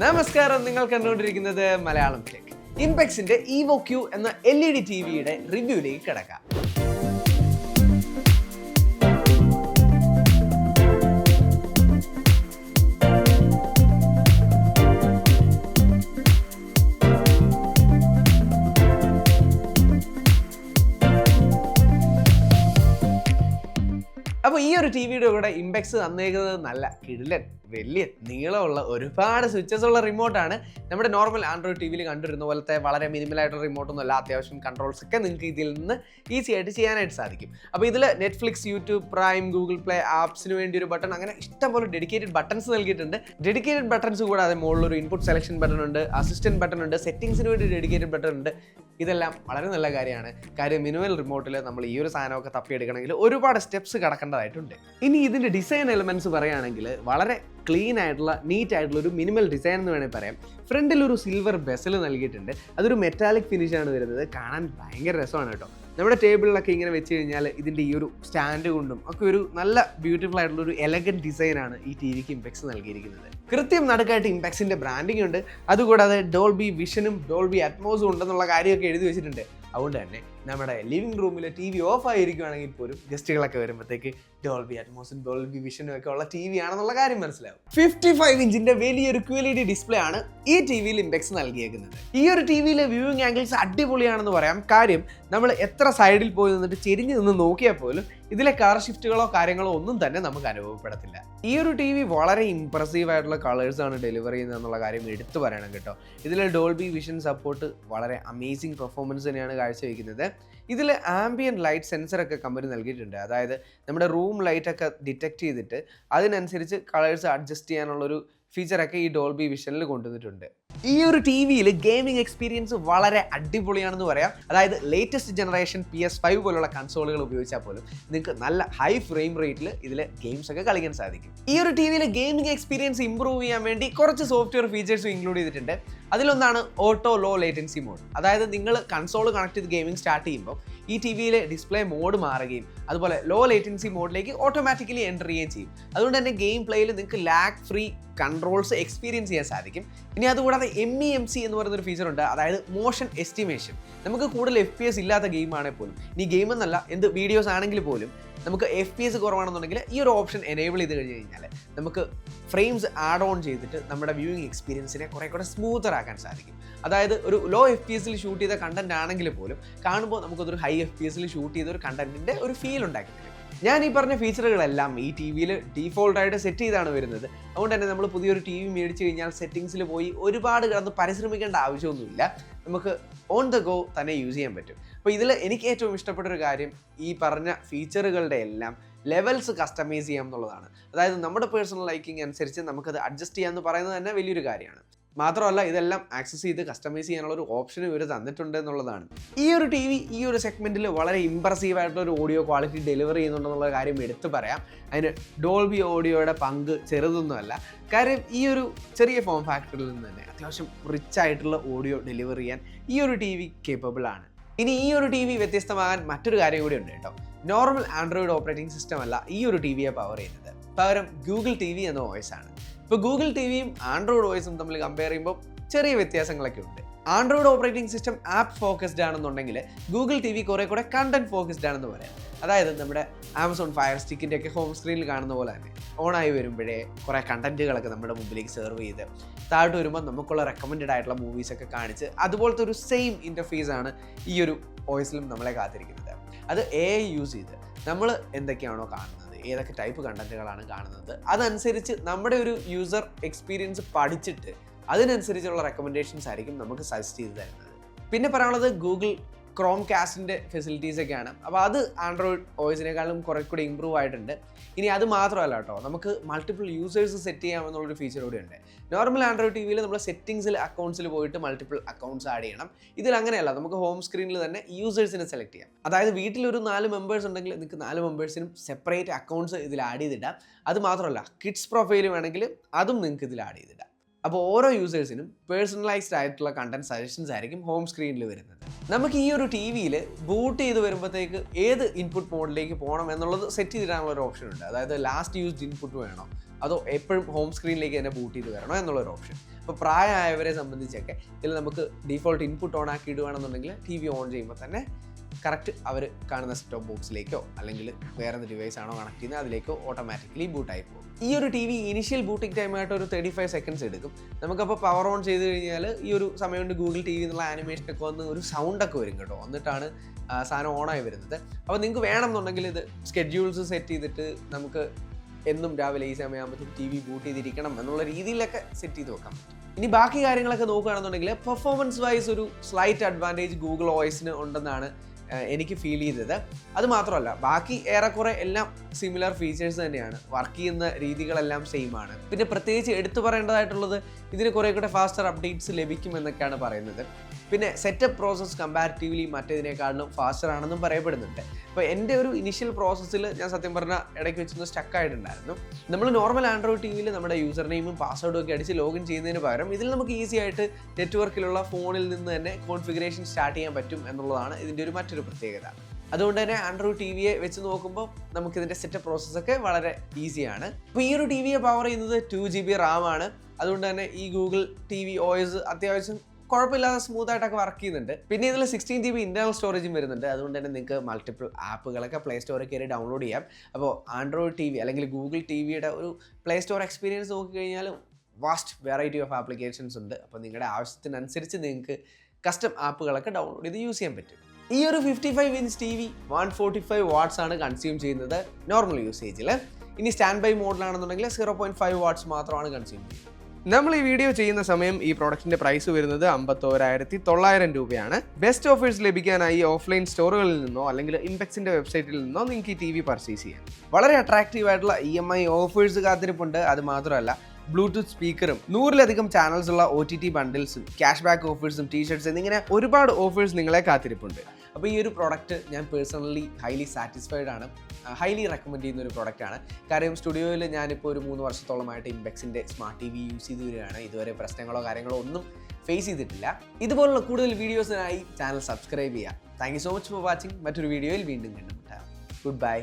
നമസ്കാരം നിങ്ങൾ കണ്ടുകൊണ്ടിരിക്കുന്നത് മലയാളം ടെക് ഇംപെക്സിന്റെ ഇവോ ക്യൂ എന്ന എൽ ഇ ഡി ടി വിയുടെ റിവ്യൂലേക്ക് കിടക്കാം. ടി വിയുടെ കൂടെ ഇമ്പെക്സ് തന്നേക്കുന്നത് നല്ല കിടിലൻ വലിയ നീളമുള്ള ഒരുപാട് സ്വിച്ചസ് ഉള്ള റിമോട്ടാണ് നമ്മുടെ നോർമൽ ആൻഡ്രോയിഡ് ടി വിയിൽ കണ്ടിരുന്ന പോലത്തെ വളരെ മിനിമൽ ആയിട്ടുള്ള റിമോട്ടൊന്നും അല്ല അത്യാവശ്യം കൺട്രോൾസ് ഒക്കെ നിങ്ങൾക്ക് ഇതിൽ നിന്ന് ഈസി ആയിട്ട് ചെയ്യാനായിട്ട് സാധിക്കും. അപ്പോൾ ഇതിൽ Netflix YouTube Prime Google Play ആപ്സിന് വേണ്ടി ഒരു ബട്ടൺ അങ്ങനെ ഇഷ്ടംപോലെ ഡെഡിക്കേറ്റഡ് ബട്ടൺസ് നൽകിയിട്ടുണ്ട്. ഡെഡിക്കേറ്റഡ് ബട്ടൺസ് കൂടാതെ മുകളിൽ ഒരു ഇൻപുട്ട് സെലക്ഷൻ ബട്ടൺ ഉണ്ട് അസിസ്റ്റന്റ് ബട്ടൺ ഉണ്ട് സെറ്റിംഗ്സിന് വേണ്ടി ഡെഡിക്കേറ്റഡ് ബട്ടൺ ഉണ്ട്. ഇതെല്ലാം വളരെ നല്ല കാര്യമാണ്. കാര്യം മിനിമൽ റിമോട്ടിൽ നമ്മൾ ഈ ഒരു സാധനമൊക്കെ തപ്പിയെടുക്കണമെങ്കിൽ ഒരുപാട് സ്റ്റെപ്സ് കടക്കേണ്ടതായിട്ടുണ്ട്. ഇനി ഇതിന്റെ ഡിസൈൻ എലമെന്റ്സ് പറയുകയാണെങ്കിൽ വളരെ ക്ലീൻ ആയിട്ടുള്ള നീറ്റ് ആയിട്ടുള്ള ഒരു മിനിമൽ ഡിസൈൻ എന്ന് വേണമെങ്കിൽ പറയാം. ഫ്രണ്ടിൽ ഒരു സിൽവർ ബെസൽ നൽകിയിട്ടുണ്ട്. അതൊരു മെറ്റാലിക് ഫിനിഷാണ് വരുന്നത്. കാണാൻ ഭയങ്കര രസമാണ് കേട്ടോ. നമ്മുടെ ടേബിളിലൊക്കെ ഇങ്ങനെ വെച്ച് കഴിഞ്ഞാൽ ഇതിന്റെ ഈ ഒരു സ്റ്റാൻഡ് കൊണ്ടും ഒക്കെ ഒരു നല്ല ബ്യൂട്ടിഫുൾ ആയിട്ടുള്ള ഒരു എലഗന്റ് ആണ് ഈ ടി വിക്ക് ഇമ്പെക്സ് നൽകിയിരിക്കുന്നത്. കൃത്യം നടുക്കായിട്ട് ഇമ്പെക്സിന്റെ ബ്രാൻഡിംഗ് ഉണ്ട്. അതുകൂടാതെ ഡോൾബി വിഷനും ഡോൾബി അറ്റ്മോസും ഉണ്ടെന്നുള്ള കാര്യമൊക്കെ എഴുതി വെച്ചിട്ടുണ്ട്. അതുകൊണ്ട് തന്നെ നമ്മുടെ ലിവിംഗ് റൂമിലെ ടി വി ഓഫ് ആയിരിക്കുവാണെങ്കിൽ പോലും ഗസ്റ്റുകളൊക്കെ വരുമ്പോഴത്തേക്ക് ഡോൾബി അറ്റ്മോസും ഡോൾബി വിഷനും ഒക്കെ ഉള്ള ടി വി ആണെന്നുള്ള കാര്യം മനസ്സിലാവും. ഫിഫ്റ്റി ഫൈവ് ഇഞ്ചിന്റെ വലിയൊരു ക്യു ഡി ഡിസ്പ്ലേ ആണ് ഈ ടി വിയിൽ ഇൻഡെക്സ് നൽകിയേക്കുന്നത്. ഈ ഒരു ടി വിയിലെ വ്യൂവിംഗ് ആംഗിൾസ് അടിപൊളിയാണെന്ന് പറയാം. കാര്യം നമ്മൾ എത്ര സൈഡിൽ പോയി നിന്നിട്ട് ചെരിഞ്ഞ് നിന്ന് നോക്കിയാൽ പോലും ഇതിലെ കാർ ഷിഫ്റ്റുകളോ കാര്യങ്ങളോ ഒന്നും തന്നെ നമുക്ക് അനുഭവപ്പെടത്തില്ല. ഈ ഒരു ടി വി വളരെ ഇമ്പ്രസീവ് ആയിട്ടുള്ള കളേഴ്സ് ആണ് ഡെലിവറി ചെയ്യുന്നത് എന്നുള്ള കാര്യം എടുത്തു പറയണം കേട്ടോ. ഇതിലെ ഡോൾബി വിഷൻ സപ്പോർട്ട് വളരെ അമേസിംഗ് പെർഫോമൻസ് തന്നെയാണ് കാഴ്ചവെക്കുന്നത്. ഇതിൽ ആംബിയൻ ലൈറ്റ് സെൻസറൊക്കെ കമ്പനി നൽകിയിട്ടുണ്ട്. അതായത് നമ്മുടെ റൂം ലൈറ്റൊക്കെ ഡിറ്റക്ട് ചെയ്തിട്ട് അതിനനുസരിച്ച് കളേഴ്സ് അഡ്ജസ്റ്റ് ചെയ്യാനുള്ളൊരു ഫീച്ചറൊക്കെ ഈ ഡോൾബി വിഷനിൽ കൊണ്ടുവന്നിട്ടുണ്ട്. ഈ ഒരു ടി വിയിൽ ഗെയിമിംഗ് എക്സ്പീരിയൻസ് വളരെ അടിപൊളിയാണെന്ന് പറയാം. അതായത് latest generation P S five പോലുള്ള കൺസോളുകൾ ഉപയോഗിച്ചാൽ പോലും നിങ്ങൾക്ക് നല്ല ഹൈ ഫ്രെയിം റേറ്റിൽ ഇതിൽ ഗെയിംസ് ഒക്കെ കളിക്കാൻ സാധിക്കും. ഈ ഒരു ടി വിയിൽ ഗെയിമിംഗ് എക്സ്പീരിയൻസ് ഇമ്പ്രൂവ് ചെയ്യാൻ വേണ്ടി കുറച്ച് സോഫ്റ്റ്വെയർ ഫീച്ചേഴ്സും ഇൻക്ലൂഡ് ചെയ്തിട്ടുണ്ട്. അതിലൊന്നാണ് ഓട്ടോ ലോ ലേറ്റൻസി മോഡ് അതായത് നിങ്ങൾ കൺസോൾ കണക്ട് ചെയ്ത് ഗെയിമിംഗ് സ്റ്റാർട്ട് ചെയ്യുമ്പോൾ ഈ ടി വിയിലെ ഡിസ്പ്ലേ മോഡ് മാറുകയും അതുപോലെ ലോ ലേറ്റൻസി മോഡിലേക്ക് ഓട്ടോമാറ്റിക്കലി എന്റർ ചെയ്യുകയും ചെയ്യും. അതുകൊണ്ട് തന്നെ ഗെയിം പ്ലേയിൽ നിങ്ങൾക്ക് ലാഗ് ഫ്രീ കൺട്രോൾസ് എക്സ്പീരിയൻസ് ചെയ്യാൻ സാധിക്കും. ഇനി അതുകൂടാതെ എം ഇ എം സി എന്ന് പറയുന്ന ഒരു ഫീച്ചർ ഉണ്ട്. അതായത് മോഷൻ എസ്റ്റിമേഷൻ നമുക്ക് കൂടുതൽ എഫ് പി എസ് ഇല്ലാത്ത ഗെയിമാണെങ്കിൽ പോലും. ഇനി ഗെയിം എന്നല്ല എന്ത് വീഡിയോസ് ആണെങ്കിൽ പോലും നമുക്ക് എഫ് പി എസ് കുറവാണെന്നുണ്ടെങ്കിൽ ഈ ഒരു ഓപ്ഷൻ എനേബിൾ ചെയ്ത് കഴിഞ്ഞ് കഴിഞ്ഞാൽ നമുക്ക് ഫ്രെയിംസ് ആഡ് ഓൺ ചെയ്തിട്ട് നമ്മുടെ വ്യൂയിങ് എക്സ്പീരിയൻസിനെ കുറെ കൂടെ സ്മൂത്തർ ആക്കാൻ സാധിക്കും. അതായത് ഒരു ലോ എഫ് പി എസിൽ ഷൂട്ട് ചെയ്ത കണ്ടന്റ് ആണെങ്കിൽ പോലും കാണുമ്പോൾ നമുക്കതൊരു ഹൈ എഫ് പി എസിൽ ഷൂട്ട് ചെയ്ത ഒരു കണ്ടന്റിന്റെ ഒരു ഫീൽ ഉണ്ടാക്കി തരും. ഞാൻ ഈ പറഞ്ഞ ഫീച്ചറുകളെല്ലാം ഈ ടി വിയിൽ ഡീഫോൾട്ടായിട്ട് സെറ്റ് ചെയ്താണ് വരുന്നത്. അതുകൊണ്ട് തന്നെ നമ്മൾ പുതിയൊരു ടി വി മേടിച്ച് കഴിഞ്ഞാൽ സെറ്റിങ്സിൽ പോയി ഒരുപാട് കിടന്ന് പരിശ്രമിക്കേണ്ട ആവശ്യമൊന്നുമില്ല. നമുക്ക് ഓൺ ദ ഗോ തന്നെ യൂസ് ചെയ്യാൻ പറ്റും. അപ്പോൾ ഇതിൽ എനിക്ക് ഏറ്റവും ഇഷ്ടപ്പെട്ട ഒരു കാര്യം ഈ പറഞ്ഞ ഫീച്ചറുകളുടെ എല്ലാം ലെവൽസ് കസ്റ്റമൈസ് ചെയ്യാം എന്നുള്ളതാണ്. അതായത് നമ്മുടെ പേഴ്സണൽ ലൈക്കിംഗ് അനുസരിച്ച് നമുക്കത് അഡ്ജസ്റ്റ് ചെയ്യാമെന്ന് പറയുന്നത് തന്നെ വലിയൊരു കാര്യമാണ്. മാത്രമല്ല ഇതെല്ലാം ആക്സസ് ചെയ്ത് കസ്റ്റമൈസ് ചെയ്യാനുള്ള ഒരു ഓപ്ഷൻ ഇവർ തന്നിട്ടുണ്ട് എന്നുള്ളതാണ്. ഈ ഒരു ടി വി ഈ ഒരു സെഗ്മെന്റിൽ വളരെ ഇമ്പ്രസീവ് ആയിട്ടുള്ള ഒരു ഓഡിയോ ക്വാളിറ്റി ഡെലിവർ ചെയ്യുന്നുണ്ടെന്നുള്ള കാര്യം എടുത്തു പറയാം. അതിന് ഡോൾബി ഓഡിയോയുടെ പങ്ക് ചെറുതൊന്നുമല്ല. കാര്യം ഈ ഒരു ചെറിയ ഫോം ഫാക്ടറിൽ നിന്ന് തന്നെ അത്യാവശ്യം റിച്ച് ആയിട്ടുള്ള ഓഡിയോ ഡെലിവർ ചെയ്യാൻ ഈ ഒരു ടി വി കേപ്പബിൾ ആണ്. ഇനി ഈ ഒരു ടി വി വ്യത്യസ്തമാകാൻ മറ്റൊരു കാര്യം കൂടി ഉണ്ട് കേട്ടോ. നോർമൽ ആൻഡ്രോയിഡ് ഓപ്പറേറ്റിംഗ് സിസ്റ്റം അല്ല ഈ ഒരു ടി വിയെ പവർ ചെയ്യുന്നത്. പകരം ഗൂഗിൾ ടി വി എന്ന ആണ്. ഇപ്പോൾ ഗൂഗിൾ ടി വിയും ആൻഡ്രോയിഡ് വോയിസും തമ്മിൽ കമ്പയർ ചെയ്യുമ്പോൾ ചെറിയ വ്യത്യാസങ്ങളൊക്കെ ഉണ്ട്. Android operating system app focused ആണെന്നുണ്ടെങ്കിൽ ഗൂഗിൾ ടി വി കുറെ കൂടെ കണ്ടന്റ് ഫോക്കസ്ഡ് ആണെന്ന് പറയാം. അതായത് നമ്മുടെ ആമസോൺ ഫയർ സ്റ്റിക്കിന്റെ ഒക്കെ ഹോം സ്ക്രീനിൽ കാണുന്ന പോലെ തന്നെ ഓണായി വരുമ്പോഴേ കുറേ കണ്ടന്റുകളൊക്കെ നമ്മുടെ മുമ്പിലേക്ക് സെർവ് ചെയ്ത് താഴോട്ട് വരുമ്പോൾ നമുക്കുള്ള റെക്കമെൻഡഡ് ആയിട്ടുള്ള മൂവീസ് ഒക്കെ കാണിച്ച് അതുപോലത്തെ ഒരു സെയിം ഇന്റർഫേസ് ആണ് ഈ ഒരു വോയിസിലും നമ്മളെ കാത്തിരിക്കുന്നത്. അത് എ യൂസ് ചെയ്ത് നമ്മൾ എന്തൊക്കെയാണോ കാണുന്നത്? ഏതൊക്കെ ടൈപ്പ് കണ്ടന്റുകളാണ് കാണുന്നത്. അതനുസരിച്ച് നമ്മുടെ ഒരു യൂസർ എക്സ്പീരിയൻസ് പഠിച്ചിട്ട് അതിനനുസരിച്ചുള്ള റെക്കമെൻഡേഷൻസ് ആയിരിക്കും നമുക്ക് സജസ്റ്റ് ചെയ്ത് തരുന്നത്. പിന്നെ പറയാനുള്ളത് ഗൂഗിൾ ക്രോം കാസ്റ്റിന്റെ ഫെസിലിറ്റീസ് ഒക്കെയാണ്. അപ്പോൾ അത് ആൻഡ്രോയിഡ് ഓയിസിനേക്കാളും കുറെ കൂടി ഇമ്പ്രൂവ് ആയിട്ടുണ്ട്. ഇനി അത് മാത്രമല്ല കേട്ടോ. നമുക്ക് മൾട്ടിപ്പിൾ യൂസേഴ്സ് സെറ്റ് ചെയ്യാമെന്നുള്ളൊരു ഫീച്ചർ കൂടി ഉണ്ട്. നോർമൽ ആൻഡ്രോയിഡ് ടി വിയിൽ നമ്മൾ സെറ്റിംഗ്സിൽ അക്കൗണ്ട്സിൽ പോയിട്ട് മൾട്ടിപ്പിൾ അക്കൗണ്ട്സ് ആഡ് ചെയ്യണം. ഇതിൽ അങ്ങനെയല്ല നമുക്ക് ഹോം സ്ക്രീനിൽ തന്നെ യൂസേഴ്സിനെ സെലക്ട് ചെയ്യാം. അതായത് വീട്ടിലൊരു നാല് മെമ്പേഴ്സ് ഉണ്ടെങ്കിൽ നിങ്ങൾക്ക് നാല് മെമ്പേഴ്സിനും സെപ്പറേറ്റ് അക്കൗണ്ട്സ് ഇതിൽ ആഡ് ചെയ്തിടാം. അത് മാത്രമല്ല കിഡ്സ് പ്രൊഫൈൽ വേണമെങ്കിൽ അതും നിങ്ങൾക്ക് ഇതിൽ ആഡ് ചെയ്തിടാം. അപ്പോൾ ഓരോ യൂസേഴ്സിനും പേഴ്സണലൈസ്ഡ് ആയിട്ടുള്ള കണ്ടന്റ് സജഷൻസ് ആയിരിക്കും ഹോം സ്ക്രീനിൽ വരുന്നത്. നമുക്ക് ഈ ഒരു ടി വിയിൽ ബൂട്ട് ചെയ്ത് വരുമ്പോഴത്തേക്ക് ഏത് ഇൻപുട്ട് മോഡിലേക്ക് പോകണം എന്നുള്ളത് സെറ്റ് ചെയ്തിടാനുള്ള ഒരു ഓപ്ഷൻ ഉണ്ട്. അതായത് ലാസ്റ്റ് യൂസ്ഡ് ഇൻപുട്ട് വേണോ? അതോ എപ്പോഴും ഹോം സ്ക്രീനിലേക്ക് തന്നെ ബൂട്ട് ചെയ്ത് വരണോ എന്നുള്ളൊരു ഓപ്ഷൻ അപ്പോൾ പ്രായമായവരെ സംബന്ധിച്ചൊക്കെ ഇതിൽ നമുക്ക് ഡിഫോൾട്ട് ഇൻപുട്ട് ഓൺ ആക്കി ഇടുകയാണെന്നുണ്ടെങ്കിൽ ടി വി ഓൺ ചെയ്യുമ്പോൾ തന്നെ കറക്റ്റ് അവർ കാണുന്ന സ്റ്റോപ്പ് ബോക്സിലേക്കോ അല്ലെങ്കിൽ വേറെ ഡിവൈസ് ആണോ കണക്ട് ചെയ്യുന്നത് അതിലേക്കോ ഓട്ടോമാറ്റിക്കലി ബൂട്ടായി പോകും. ഈ ഒരു ടി വി ഇനിഷ്യൽ ബൂട്ടിംഗ് ടൈമായിട്ട് ഒരു തേർട്ടി ഫൈവ് സെക്കൻഡ്സ് എടുക്കും. നമുക്കപ്പോൾ പവർ ഓൺ ചെയ്ത് കഴിഞ്ഞാൽ ഈ ഒരു സമയം കൊണ്ട് ഗൂഗിൾ ടി വി എന്നുള്ള ആനിമേഷൻ ഒക്കെ വന്ന് ഒരു സൗണ്ടൊക്കെ വരും കേട്ടോ. എന്നിട്ടാണ് സാധനം ഓണായി വരുന്നത്. അപ്പോൾ നിങ്ങൾക്ക് വേണമെന്നുണ്ടെങ്കിൽ ഇത് സ്കെഡ്യൂൾസ് സെറ്റ് ചെയ്തിട്ട് നമുക്ക് എന്നും രാവിലെ ഈ സമയമാകുമ്പോഴത്തേക്കും ടി വി ബൂട്ട് ചെയ്തിരിക്കണം എന്നുള്ള രീതിയിലൊക്കെ സെറ്റ് ചെയ്ത് വെക്കാം. ഇനി ബാക്കി കാര്യങ്ങളൊക്കെ നോക്കുകയാണെന്നുണ്ടെങ്കിൽ പെർഫോമൻസ് വൈസ് ഒരു സ്ലൈറ്റ് അഡ്വാന്റേജ് ഗൂഗിൾ ഓയിസിന് ഉണ്ടെന്നാണ് എനിക്ക് ഫീൽ ചെയ്തത്. അത് മാത്രമല്ല ബാക്കി ഏറെക്കുറെ എല്ലാം സിമിലർ ഫീച്ചേഴ്സ് തന്നെയാണ്. വർക്ക് ചെയ്യുന്ന രീതികളെല്ലാം സെയിം ആണ്. പിന്നെ പ്രത്യേകിച്ച് എടുത്തു പറയേണ്ടതായിട്ടുള്ളത് ഇതിന് കുറേ കൂടെ ഫാസ്റ്റർ അപ്ഡേറ്റ്സ് ലഭിക്കുമെന്നൊക്കെയാണ് പറയുന്നത്. പിന്നെ സെറ്റപ്പ് പ്രോസസ്സ് കമ്പാരിറ്റീവ്ലി മറ്റേതിനേക്കാളും ഫാസ്റ്റർ ആണെന്നും പറയപ്പെടുന്നുണ്ട്. അപ്പോൾ എന്റെ ഒരു ഇനിഷ്യൽ പ്രോസസ്സിൽ ഞാൻ സത്യം പറഞ്ഞാൽ ഇടയ്ക്ക് വെച്ചൊന്ന് സ്റ്റക്ക് ആയിട്ടുണ്ടായിരുന്നു. നമ്മൾ നോർമൽ ആൻഡ്രോയിഡ് ടി വിയിൽ നമ്മുടെ യൂസർ നെയിമും പാസ്വേഡും ഒക്കെ അടിച്ച് ലോഗിൻ ചെയ്യുന്നതിന് പകരം ഇതിൽ നമുക്ക് ഈസി ആയിട്ട് നെറ്റ്വർക്കിലുള്ള ഫോണിൽ നിന്ന് തന്നെ കോൺഫിഗറേഷൻ സ്റ്റാർട്ട് ചെയ്യാൻ പറ്റും എന്നുള്ളതാണ് ഇതിന്റെ ഒരു മറ്റൊരു പ്രത്യേകത. അതുകൊണ്ട് തന്നെ ആൻഡ്രോയിഡ് ടി വിയെ വെച്ച് നോക്കുമ്പോൾ നമുക്ക് ഇതിന്റെ സെറ്റപ്പ് പ്രോസസ്സൊക്കെ വളരെ ഈസിയാണ് അപ്പോൾ ഈ ഒരു ടി വിയെ പവർ ചെയ്യുന്നത് ടു ജി ബി റാം ആണ്. അതുകൊണ്ട് തന്നെ ഈ ഗൂഗിൾ ടി വി ഓയസ് അത്യാവശ്യം കുഴപ്പമില്ലാതെ സ്മൂത്ത് ആയിട്ടൊക്കെ വർക്ക് ചെയ്യുന്നുണ്ട്. പിന്നെ ഇതിൽ സിക്സ്റ്റീൻ ജി ബി ഇന്റർണൽ സ്റ്റോറേജും വരുന്നുണ്ട്. അതുകൊണ്ട് തന്നെ നിങ്ങൾക്ക് മൾട്ടിപ്പിൾ ആപ്പുകളൊക്കെ പ്ലേ സ്റ്റോറിൽ കയറി ഡൗൺലോഡ് ചെയ്യാം. അപ്പോൾ ആൻഡ്രോയിഡ് ടി വി അല്ലെങ്കിൽ ഗൂഗിൾ ടി വിയുടെ ഒരു പ്ലേ സ്റ്റോർ എക്സ്പീരിയൻസ് നോക്കിക്കഴിഞ്ഞാൽ വാസ്റ്റ് വെറൈറ്റി ഓഫ് ആപ്ലിക്കേഷൻസ് ഉണ്ട്. അപ്പോൾ നിങ്ങളുടെ ആവശ്യത്തിനനുസരിച്ച് നിങ്ങൾക്ക് കസ്റ്റം ആപ്പുകളൊക്കെ ഡൗൺലോഡ് ചെയ്ത് യൂസ് ചെയ്യാൻ പറ്റും. ഈ ഒരു fifty five inch T V one forty five watts ആണ് കൺസ്യൂം ചെയ്യുന്നത് നോർമൽ യൂസേജിൽ ഇനി സ്റ്റാൻഡ് ബൈ മോഡിലാണെന്നുണ്ടെങ്കിൽ സീറോ പോയിന്റ് ഫൈവ് വാട്ട്സ് മാത്രമാണ് കൺസ്യൂം ചെയ്യുന്നത്. നമ്മൾ ഈ വീഡിയോ ചെയ്യുന്ന സമയം ഈ പ്രോഡക്റ്റിന്റെ പ്രൈസ് വരുന്നത് അമ്പത്തോരായിരത്തി തൊള്ളായിരം രൂപയാണ്. ബെസ്റ്റ് ഓഫേഴ്സ് ലഭിക്കാനായി ഓഫ്ലൈൻ സ്റ്റോറുകളിൽ നിന്നോ അല്ലെങ്കിൽ ഇംപെക്സിന്റെ വെബ്സൈറ്റിൽ നിന്നോ നിങ്ങൾക്ക് ഈ ടി വി പർച്ചേസ് ചെയ്യാം. വളരെ അട്രാക്റ്റീവ് ആയിട്ടുള്ള ഇ എം ഐ ഓഫേഴ്സ് കാത്തിരിപ്പുണ്ട്. അത് മാത്രമല്ല ബ്ലൂടൂത്ത് സ്പീക്കറും നൂറിലധികം ചാനൽസ് ഉള്ള ഒ ടി ടി ബണ്ടിൽസും ക്യാഷ് ബാക്ക് ഓഫേഴ്സും ടീഷർട്സ് എന്നിങ്ങനെ ഒരുപാട് ഓഫേഴ്സ് നിങ്ങളെ കാത്തിരിപ്പുണ്ട്. അപ്പോൾ ഈ ഒരു പ്രോഡക്റ്റ് ഞാൻ പേഴ്സണലി ഹൈലി സാറ്റിസ്ഫൈഡ് ആണ്. ഹൈലി റെക്കമെൻഡ് ചെയ്യുന്ന ഒരു പ്രോഡക്റ്റാണ് കാര്യം സ്റ്റുഡിയോയിൽ ഞാനിപ്പോൾ ഒരു മൂന്ന് വർഷത്തോളമായിട്ട് ഇമ്പെക്സിന്റെ സ്മാർട്ട് ടി വി യൂസ് ചെയ്ത് വരികയാണ്. ഇതുവരെ പ്രശ്നങ്ങളോ കാര്യങ്ങളോ ഒന്നും ഫേസ് ചെയ്തിട്ടില്ല. ഇതുപോലുള്ള കൂടുതൽ വീഡിയോസിനായി ചാനൽ സബ്സ്ക്രൈബ് ചെയ്യുക. Thank you so much for watching മറ്റൊരു വീഡിയോയിൽ വീണ്ടും കണ്ടുമുട്ടാം ഗുഡ് ബൈ